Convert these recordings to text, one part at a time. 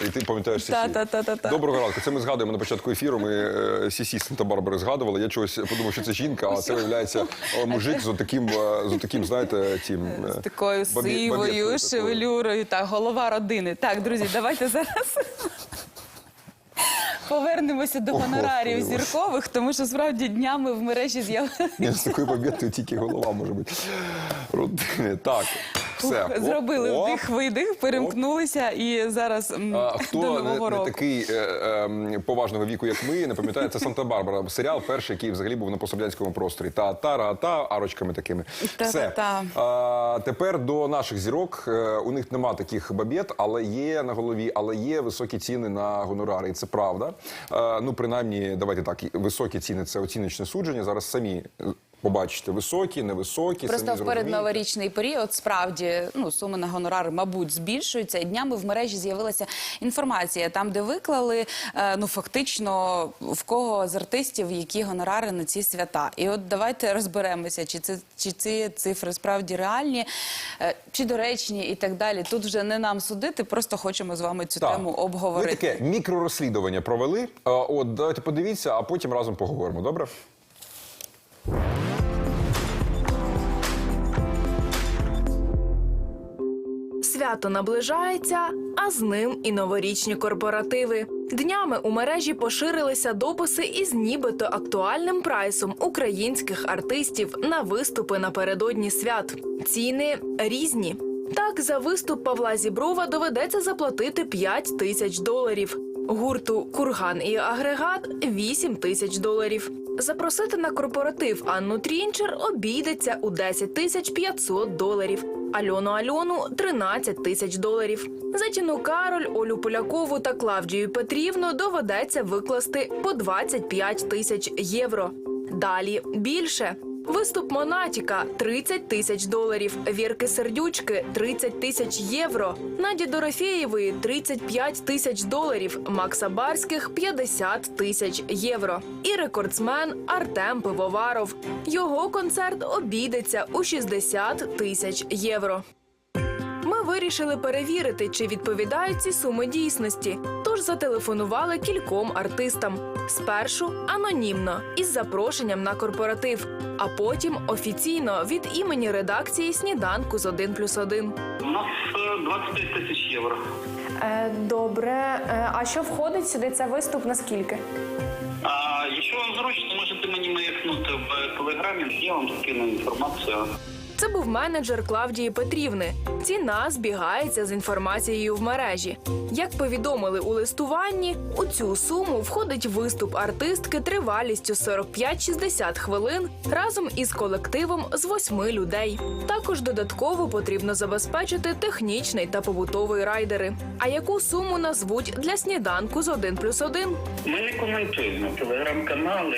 І ти пам'ятаєш Сісі? Та-та-та-та-та. Доброго ранку. Це ми згадуємо на початку ефіру. Ми е, Сісі Санта-Барбари згадували. Я чогось подумав, що це жінка, а це виявляється е, мужик з отаким, е, з отаким, знаєте, тим е, З такою бабі- бабєткою сивою такою. шевелюрою, так, голова родини. Так, друзі, давайте зараз повернемося до гонорарів Господи, Боже. зіркових, тому що справді днями в мережі з'явилися. Ні, з такою побєдкою тільки голова може бути. Родини. Так, все. Оп, Зробили оп. вдих-видих, перемкнулися і зараз м, А, до хто не, нового не року. такий е, е, поважного віку, як ми, не пам'ятає, це Санта-Барбара. Серіал перший, який взагалі був на пострадянському просторі. Та та ра та арочками такими. Все. Та-та-та. А, тепер до наших зірок. Е, У них нема таких бабєт, але є на голові, але є високі ціни на гонорари. І це правда. Е, ну, принаймні, давайте так, високі ціни це оціночне судження. Зараз самі. Побачите, високі, невисокі, Просто в передноворічний період справді ну суми на гонорари, мабуть, збільшуються. І днями в мережі з'явилася інформація, там, де виклали е, ну фактично в кого з артистів які гонорари на ці свята. І от давайте розберемося, чи це чи ці цифри справді реальні, е, чи доречні, і так далі. Тут вже не нам судити, просто хочемо з вами цю Так. тему Ми обговорити. таке мікророзслідування провели. Е, От давайте подивіться, а потім разом поговоримо. Добре? Свято наближається, а з ним і новорічні корпоративи. Днями у мережі поширилися дописи із нібито актуальним прайсом українських артистів на виступи напередодні свят. Ціни різні. Так, за виступ Павла Зіброва доведеться заплатити 5 тисяч доларів. Гурту Курган і агрегат 8 тисяч доларів. Запросити на корпоратив Анну Трінчер обійдеться у 10 тисяч 500 доларів. Альону Альону 13 тисяч доларів. За Тіну Кароль, Олю Полякову та Клавдію Петрівну доведеться викласти по 25 тисяч євро. Далі більше. Виступ Монатіка 30 тисяч доларів, Вірки Сердючки 30 тисяч євро, Наді Дорофєєвої 35 тисяч доларів, Макса Барських 50 тисяч євро. І рекордсмен Артем Пивоваров. Його концерт обійдеться у 60 тисяч євро. Ми вирішили перевірити, чи відповідають ці суми дійсності. Тож зателефонували кільком артистам. Спершу анонімно із запрошенням на корпоратив, а потім офіційно від імені редакції сніданку з 1 плюс 1. У нас е, 25 тисяч євро. Е, Добре. Е, А що входить сюди? Це виступ на скільки? А якщо вам зручно, можете мені маякнути в телеграмі, я вам скину інформацію. Це був менеджер Клавдії Петрівни. Ціна збігається з інформацією в мережі. Як повідомили у листуванні, у цю суму входить виступ артистки тривалістю 45-60 хвилин разом із колективом з восьми людей. Також додатково потрібно забезпечити технічний та побутовий райдери. А яку суму назвуть для сніданку з 1 плюс 1? Ми не коментуємо телеграм-канали,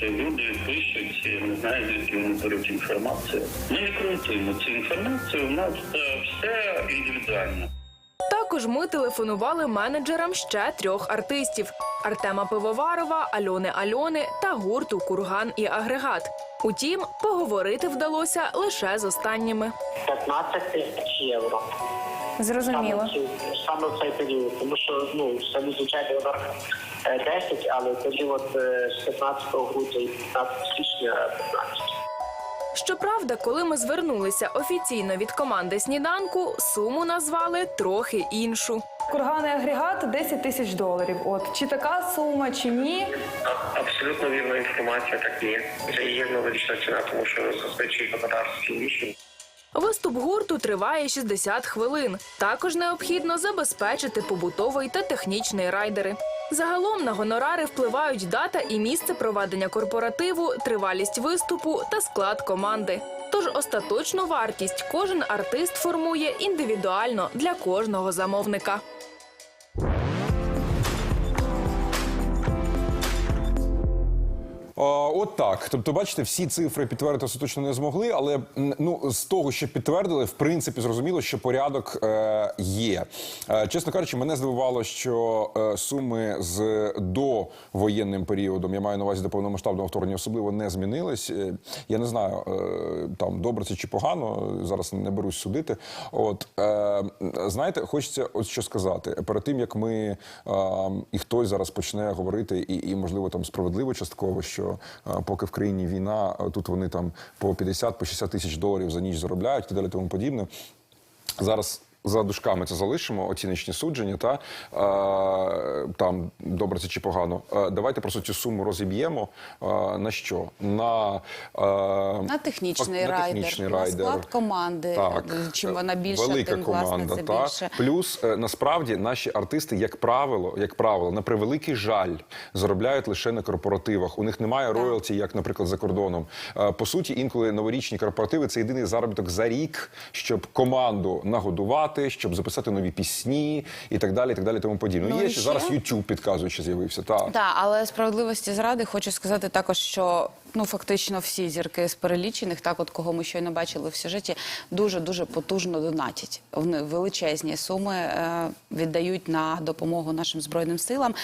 чи люди пишуть, не знаю, звідки вони беруть інформацію. Ми не коментуємо цю інформацію. У нас е, все індивідуально. Також ми телефонували менеджерам ще трьох артистів: Артема Пивоварова, Альони Альони та гурту Курган і Агрегат. Утім, поговорити вдалося лише з останніми. 15 тисяч євро. Зрозуміло. Саме, в цей період, тому що ну самі звичайно вона е, 10, але період е, з 15 грудня і 15 січня 15. Щоправда, коли ми звернулися офіційно від команди сніданку, суму назвали трохи іншу. Курганний агрегат 10 тисяч доларів. От чи така сума, чи ні? Абсолютно вірна інформація, так є. Це є новорічна ціна, тому що зазвичай господарські вісім. Виступ гурту триває 60 хвилин. Також необхідно забезпечити побутовий та технічний райдери. Загалом на гонорари впливають дата і місце проведення корпоративу, тривалість виступу та склад команди. Тож остаточну вартість кожен артист формує індивідуально для кожного замовника. От так. Тобто, бачите, всі цифри підтвердити остаточно не змогли, але ну з того, що підтвердили, в принципі, зрозуміло, що порядок е, є. Е, чесно кажучи, мене здивувало, що е, суми з довоєнним періодом, я маю на увазі до повномасштабного вторгнення, особливо не змінились. Е, я не знаю, там добре це чи погано. Зараз не берусь судити. От е, знаєте, хочеться от що сказати. Перед тим як ми е, і хтось зараз почне говорити, і, і можливо там справедливо частково, що е, поки в країні війна, е, тут вони там по 50 по 60 тисяч доларів за ніч заробляють і далі тому подібне. Зараз. За дужками це залишимо, оціночні судження, та е, там добре це чи погано. Е, давайте просто цю суму розіб'ємо. Е, на що? На, е, На технічний на райдер, технічний на райдер. склад команди. Так, Чим вона більша, велика тим, власне, команда. це та. більше. Плюс е, насправді наші артисти, як правило, як правило, на превеликий жаль, заробляють лише на корпоративах. У них немає роялті, як, наприклад, за кордоном. Е, По суті, інколи новорічні корпоративи це єдиний заробіток за рік, щоб команду нагодувати, щоб записати нові пісні і так далі. І так далі, тому подібне. Ну, Є ще ще- зараз YouTube підказує, що з'явився. Так. та, але справедливості зради хочу сказати також, що ну фактично всі зірки з перелічених, так от кого ми щойно бачили в сюжеті, дуже дуже потужно донатять. Вони величезні суми е, віддають на допомогу нашим збройним силам,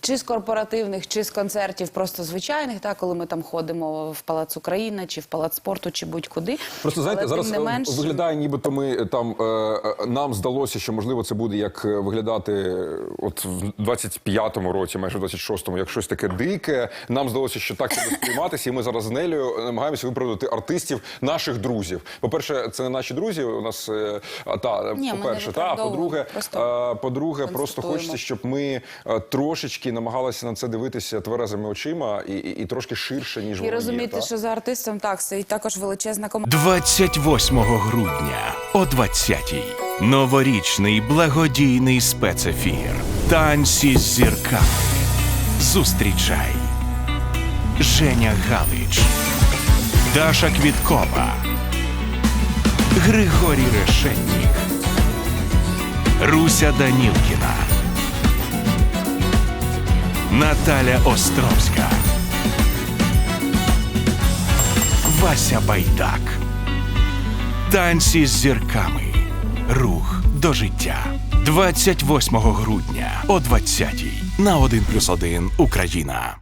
чи з корпоративних, чи з концертів, просто звичайних, так коли ми там ходимо в палац Україна, чи в палац спорту, чи будь-куди. Просто знаєте, Але, зараз е, менш, виглядає, нібито ми е, там е, е, нам здалося, що можливо це буде як виглядати от в 25-му році, майже в 26-му, як щось таке дике. Нам здалося, що так це буде сприйматися, і ми зараз з Нелею намагаємося виправдати артистів, наших друзів. По-перше, це не наші друзі. У нас е, та Ні, по-перше, та по-друге, просто по-друге, просто хочеться, щоб ми е, трошечки намагалися на це дивитися тверезими очима і, і, і трошки ширше ніж і воно є, розуміти, та? що за артистом так стоїть також величезна команда. 28 грудня о 20-й. Новорічний благодійний спецефір. Танці з зірками. Зустрічай. Женя Галич. Даша Квіткова. Григорій Решетнік. Руся Данілкіна. Наталя Островська. Вася Байдак. Танці з зірками. Рух до життя. 28 грудня о 20-й на 1+,1 Україна.